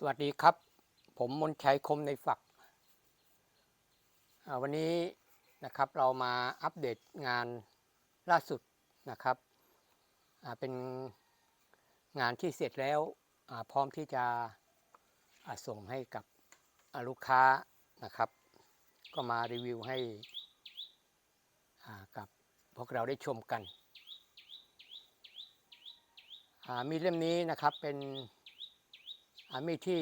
สวัสดีครับ ผมมนชัยคมในฝัก วันนี้นะครับเรามาอัปเดตงานล่าสุดนะครับเป็นงานที่เสร็จแล้วพร้อมที่จะส่งให้กับลูกค้านะครับ ก็มารีวิวให้กับพวกเราได้ชมกันมีเล่มนี้นะครับเป็น มีดที่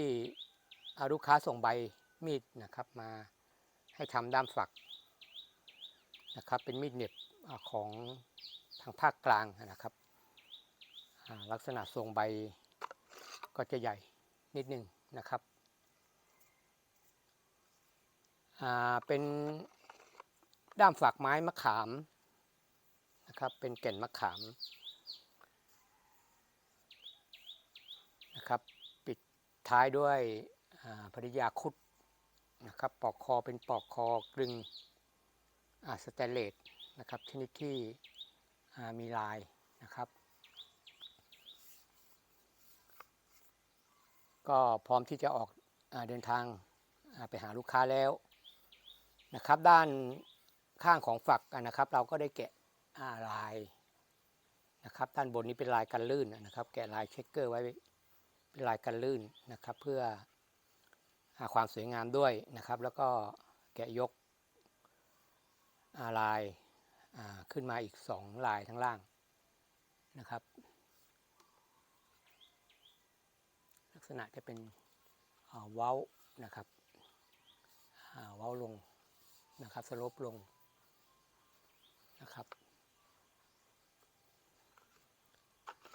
อาลูกค้าส่งใบมีดนะครับมาให้ทำด้ามฝักนะครับ เป็นมีดเหน็บอของทางภาคกลางนะครับ ลักษณะทรงใบก็จะใหญ่นิดนึงนะครับเป็นด้ามฝักไม้มะขามนะครับ เป็นแก่นมะขามนะครับ ปิด ท้ายด้วยภริยาคุดนะครับปอกคอเป็นปอกคอกลึงสแตนเลสนะครับชนิดที่มีลายนะครับ ก็พร้อมที่จะออกอเดินทางาไปหาลูกค้าแล้วนะครับ ด้านข้างของฝักนะครับ เราก็ได้แกะาลายนะครับ ด้านบนนี้เป็นลายกันลื่นนะครับ แกะลายเช็คเกอร์ไว้ ลายกันลื่นนะครับ เพื่อหาความสวยงามด้วยนะครับ แล้วก็แกะยกาลายาขึ้นมาอีกสองลายทั้งล่างนะครับ ลักษณะจะเป็นอ่าเว้านะครับอ่าเว้าลงนะครับสลปลงนะครับอ่า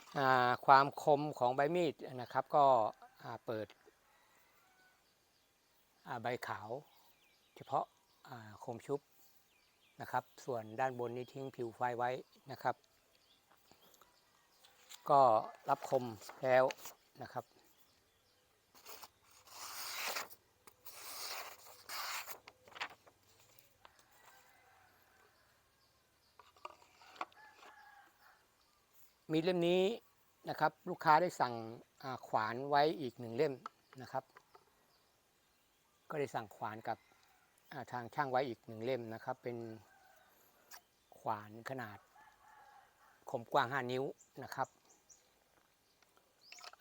ความคมของใบมีดนะครับ ก็เปิดใบขาว เฉพาะาคมชุบนะครับ ส่วนด้านบนนี้ทิ้งผิวไฟไว้นะครับ ก็รับคมแล้วนะครับ มีดเล่มนี้นะครับลูกค้าได้สั่งขวานไว้อีกหนึ่งเล่มนะครับ ก็ได้สั่งขวานกับาทางช่างไว้อีกหนึ่งเล่มนะครับ เป็นขวานขนาดคมกว้าง 5 นิ้วนะครับ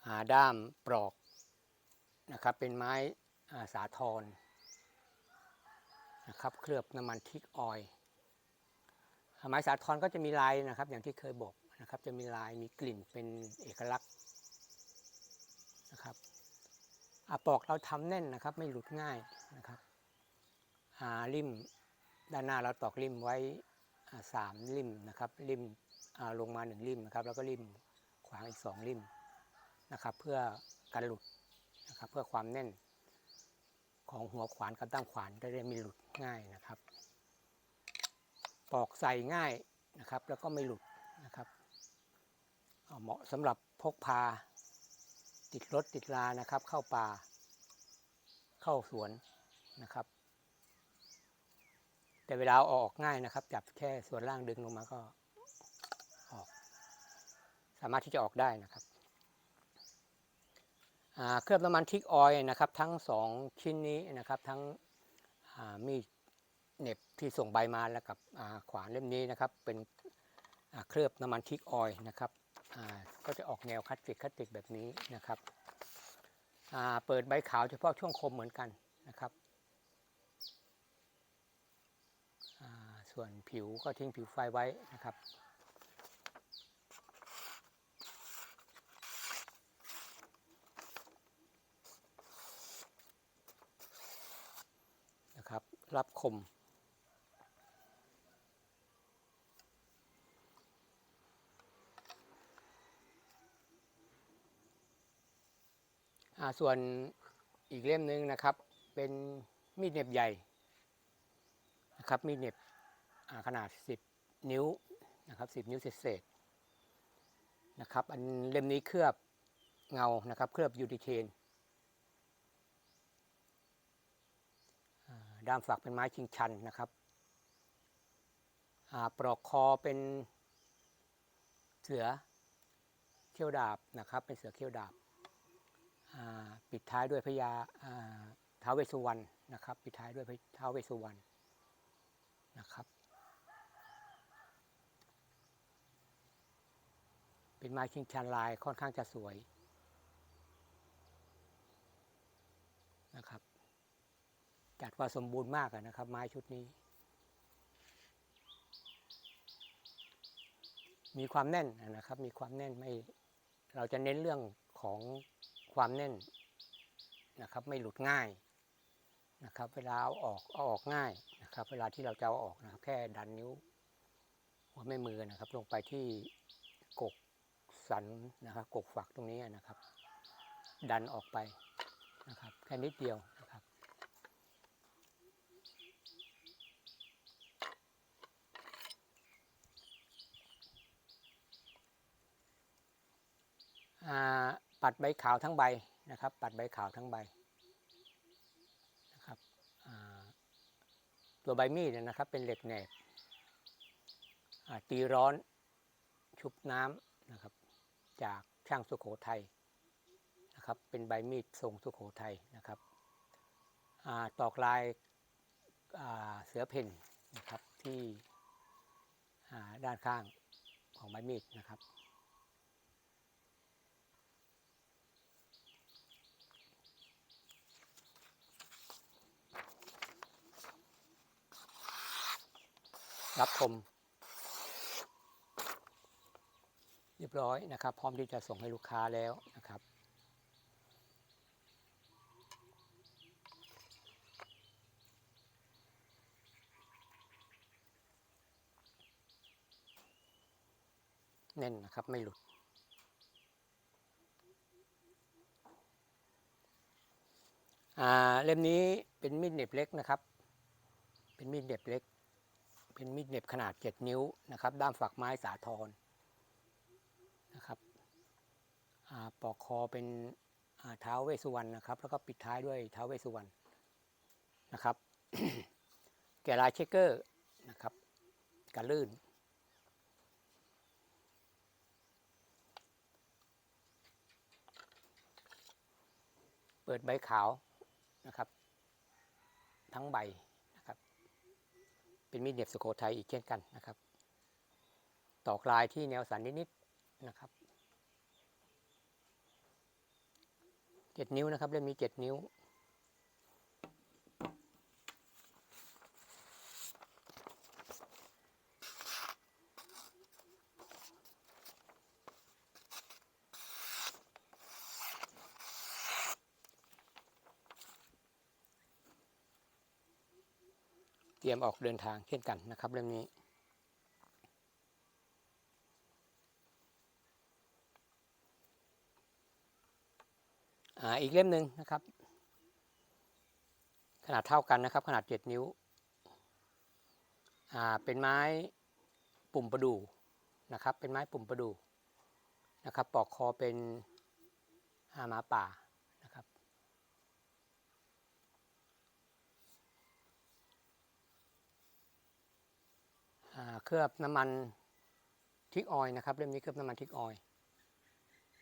อาด้ามปลอกนะครับเป็นไม้าสาทรนะครับเคลือบน้ำมันทิกออยไม้สาทรก็จะมีลายนะครับ อย่างที่เคยบอก นะครับจะมีลายมีกลิ่นเป็นเอกลักษณ์นะครับอ่าปลอกเราทำแน่นนะครับ ไม่หลุดง่ายนะครับอ่าริมด้านหน้าเราตอกริมไว้สามริมนะครับริมอ่าลงมาหนึ่งริมนะครับ แล้วก็ริมขวางอีกสองริมนะครับ เพื่อกันหลุดนะครับเพื่อความแน่นของหัวขวานกับด้ามขวานได้ไม่หลุดง่ายนะครับ ปอกใส่ง่ายนะครับ แล้วก็ไม่หลุดนะครับ เหมาะสำหรับพกพา ติดรถติดลานะครับ เข้าป่า เข้าสวนนะครับ แต่เวลาออกง่ายนะครับ จับแค่ส่วนล่างดึงลงมาก็ออก สามารถที่จะออกได้นะครับเคลือบน้ำมันทิกออยนะครับ ทั้งสองชิ้นนี้นะครับทั้งมีดเน็บที่ส่งใบมาแล้วกับขวานเล่มนี้นะครับ เป็นเคลือบน้ำมันทิกออยนะครับ ก็จะออกแนวคัดติกคัดติกแบบนี้นะครับเปิดใบขาวเฉพาะช่วงคมเหมือนกันนะครับส่วนผิวก็ทิ้งผิวไฟไว้นะครับนะครับ รับคม ส่วนอีกเล่มหนึ่งนะครับ เป็นมีดเน็บใหญ่นะครับมีดเน็บขนาด 10 นิ้วนะครับ10 นิ้วเศษนะครับอันเล่มนี้เคลือบเงานะครับเคลือบยูดิเทนด้ามฝักเป็นไม้ชิงชันนะครับปลอกคอเป็นเสือเขี้ยวดาบนะครับ เป็นเสือเขี้ยวดาบ ปิดท้ายด้วยพญาท้าวเวสสุวรรณนะครับ ปิดท้ายด้วยพระท้าวเวสสุวรรณนะครับ เป็นไม้ชิงชันลายค่อนข้างจะสวยนะครับ จัดว่าสมบูรณ์มากนะครับ ไม้ชุดนี้ มีความแน่นนะครับ มีความแน่นไม่เราจะเน้นเรื่องของ ความแน่นนะครับ ไม่หลุดง่ายนะครับ เวลาเอาออกเอาออกง่ายนะครับ เวลาที่เราจะเอาออกนะครับ แค่ดันนิ้วหัวแม่มือนะครับ ลงไปที่กกสันนะครับ กกฝักตรงนี้นะครับ ดันออกไปนะครับ แค่นิดเดียวนะครับอ่า ปัดใบขาวทั้งใบนะครับ ปัดใบขาวทั้งใบนะครับตัวใบมีดนะครับเป็นเหล็กแหนบตีร้อนชุบน้ำนะครับ จากช่างสุโขทัยนะครับ เป็นใบมีดทรงสุโขทัยนะครับอตอกลายาเสือเพ่นนะครับที่ด้านข้างของใบมีดนะครับ รับชม เรียบร้อยนะครับ พร้อมที่จะส่งให้ลูกค้าแล้วนะครับแน่นนะครับ ไม่หลุดอ่าเล่มนี้เป็นมีดเหน็บเล็กนะครับ เป็นมีดเหน็บเล็ก เป็นมีดเน็บขนาด 7 นิ้วนะครับ ด้ามฝักไม้สาทรนะครับปอกคอเป็นเท้าวเวสุวรรณนะครับ แล้วก็ปิดท้ายด้วยเท้าวเวสุวรรณนะครับ แกะลายเชคเกอร์นะครับกันลื่น เปิดใบขาวนะครับ ทั้งใบ เป็นมีดเหน็บสุโขทัยอีกเช่นกันนะครับ ตอกลายที่แนวสันนิดๆนะครับเจ็ดนิ้วนะครับเล่มนี้เจ็ดนิ้ว เตรียมออกเดินทางเช่นกันนะครับเล่มนี้อ่าอีกเล่มหนึ่งนะครับ ขนาดเท่ากันนะครับ ขนาดเจ็ดนิ้วอ่าเป็นไม้ปุ่มประดู่นะครับ เป็นไม้ปุ่มประดู่นะครับ ปอกคอเป็นอาหมาป่านะครับ อ่า เคลือบน้ำมันทิกออยล์นะครับเล่มนี้เคลือบน้ำมันทิกออยล์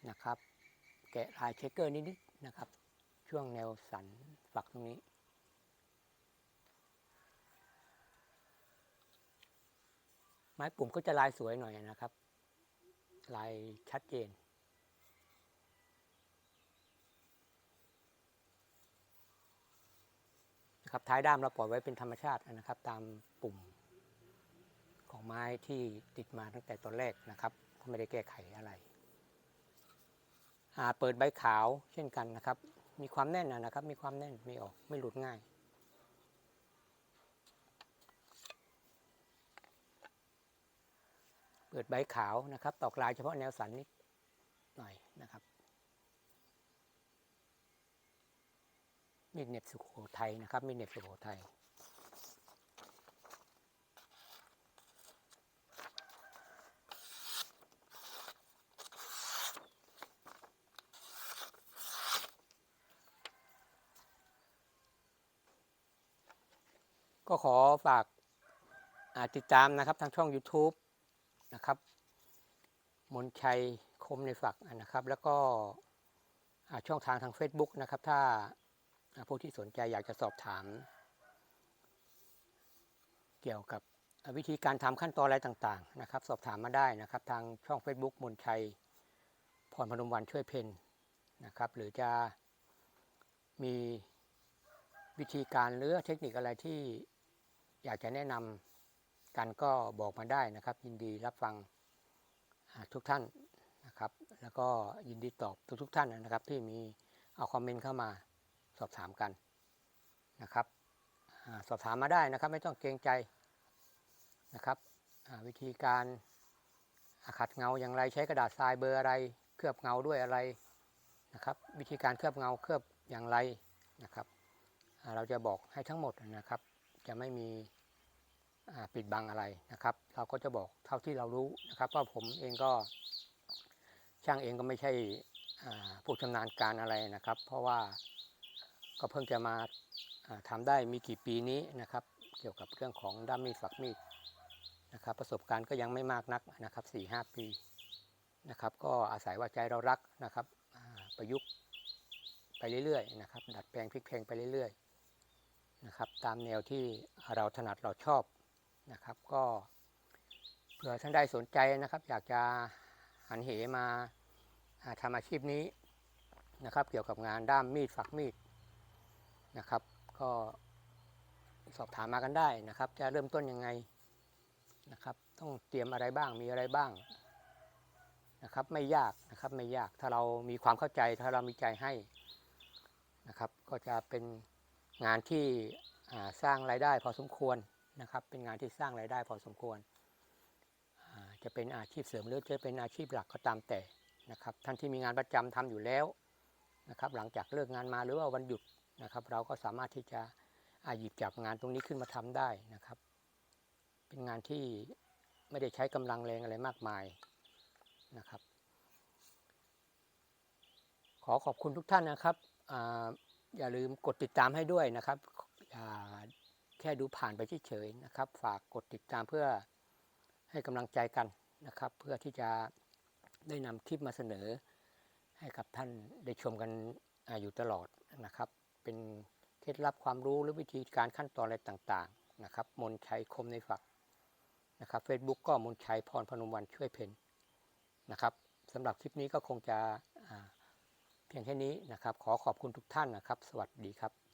นะครับแกะลายเชคเกอร์นิดๆนะครับ ช่วงแนวสันฝักตรงนี้ ไม้ปุ่มก็จะลายสวยหน่อยนะครับ ลายชัดเจนนะครับท้ายด้ามเราปล่อยไว้เป็นธรรมชาตินะครับ ตามปุ่ม ของไม้ที่ติดมาตั้งแต่ตอนแรกนะครับ ก็ไม่ได้แก้ไขอะไรอาเปิดใบขาวเช่นกันนะครับ มีความแน่นนะครับ มีความแน่นไม่ออกไม่หลุดง่าย เปิดใบขาวนะครับ ตอกลายเฉพาะแนวสันนิดหน่อยนะครับมีดเน็บสุโขทัยนะครับมีดเน็บสุโขทัย ก็ขอฝากาติดตามนะครับทางช่อง YouTube นะครับมนชัยคมในฝักนะครับ แล้วก็ช่องทางทาง Facebook นะครับ ถ้าผู้ที่สนใจอยากจะสอบถาม เกี่ยวกับวิธีการทำขั้นตอนอะไรต่างๆ นะครับ สอบถามมาได้นะครับ ทางช่อง Facebook มนชัยพรพนมวันช่วยเพนนะครับ หรือจะมีวิธีการหรือเทคนิคอะไรที่ อยากจะแนะนำกันก็บอกมาได้นะครับ ยินดีรับฟังทุกท่านนะครับ แล้วก็ยินดีตอบทุกๆท่านนะครับ ที่มีเอาคอมเมนต์เข้ามาสอบถามกันนะครับอสอบถามมาได้นะครับ ไม่ต้องเกรงใจนะครับวิธีการขัดเงาอย่างไรใช้กระดาษทรายเบอร์อะไร เคลือบเงาด้วยอะไรนะครับ วิธีการเคลือบเงาเคลือบอย่างไรนะครับ เราจะบอกให้ทั้งหมดนะครับ จะไม่มีปิดบังอะไรนะครับ เราก็จะบอกเท่าที่เรารู้นะครับเพราะผมเองก็ช่างเองก็ไม่ใช่ผู้ชำนาญการอะไรนะครับ เพราะว่าก็เพิ่งจะมาอ่าทำได้มีกี่ปีนี้นะครับ เกี่ยวกับเรื่องของด้ามมีดฝักมีดนะครับ ประสบการณ์ก็ยังไม่มากนักนะครับ4ีหปีนะครับ ก็อาศัยว่าใจเรารักนะครับประยุกต์ไปเรื่อยๆนะครับ ดัดแปลงพลิกเพลงไปเรื่อยๆ นะครับตามแนวที่เราถนัดเราชอบนะครับ ก็เผื่อท่านใดสนใจนะครับ อยากจะหันเหมาอ่าทำอาชีพนี้นะครับ เกี่ยวกับงานด้ามมีดฝักมีดนะครับ ก็สอบถามมากันได้นะครับ จะเริ่มต้นยังไงนะครับ ต้องเตรียมอะไรบ้างมีอะไรบ้างนะครับ ไม่ยากนะครับไม่ยากถ้าเรามีความเข้าใจถ้าเรามีใจให้นะครับ ก็จะเป็น งานที่สร้างรายได้พอสมควรนะครับ เป็นงานที่สร้างรายได้พอสมควร จะเป็นอาชีพเสริมหรือจะเป็นอาชีพหลักก็ตามแต่นะครับ ท่านที่มีงานประจำทำอยู่แล้วนะครับ หลังจากเลิกงานมาหรือว่าวันหยุดนะครับ เราก็สามารถที่จะอาหยิบจับงานตรงนี้ขึ้นมาทำได้นะครับ เป็นงานที่ไม่ได้ใช้กำลังแรงอะไรมากมายนะครับ ขอขอบคุณทุกท่านนะครับ อย่าลืมกดติดตามให้ด้วยนะครับอย่าแค่ดูผ่านไปเฉยๆนะครับ ฝากกดติดตามเพื่อให้กำลังใจกันนะครับ เพื่อที่จะได้นำคลิปมาเสนอ ให้กับท่านได้ชมกันออยู่ตลอดนะครับ เป็นเคล็ดลับความรู้หรือวิธีการขั้นตอนอะไรต่างๆนะครับ มนชัยคมในฝักนะครับ Facebook ก็มนชัยพรพนมวันช่วยเพนนะครับสำหรับคลิปนี้ก็คงจะ เพียงแค่นี้นะครับ ขอขอบคุณทุกท่านนะครับ สวัสดีครับ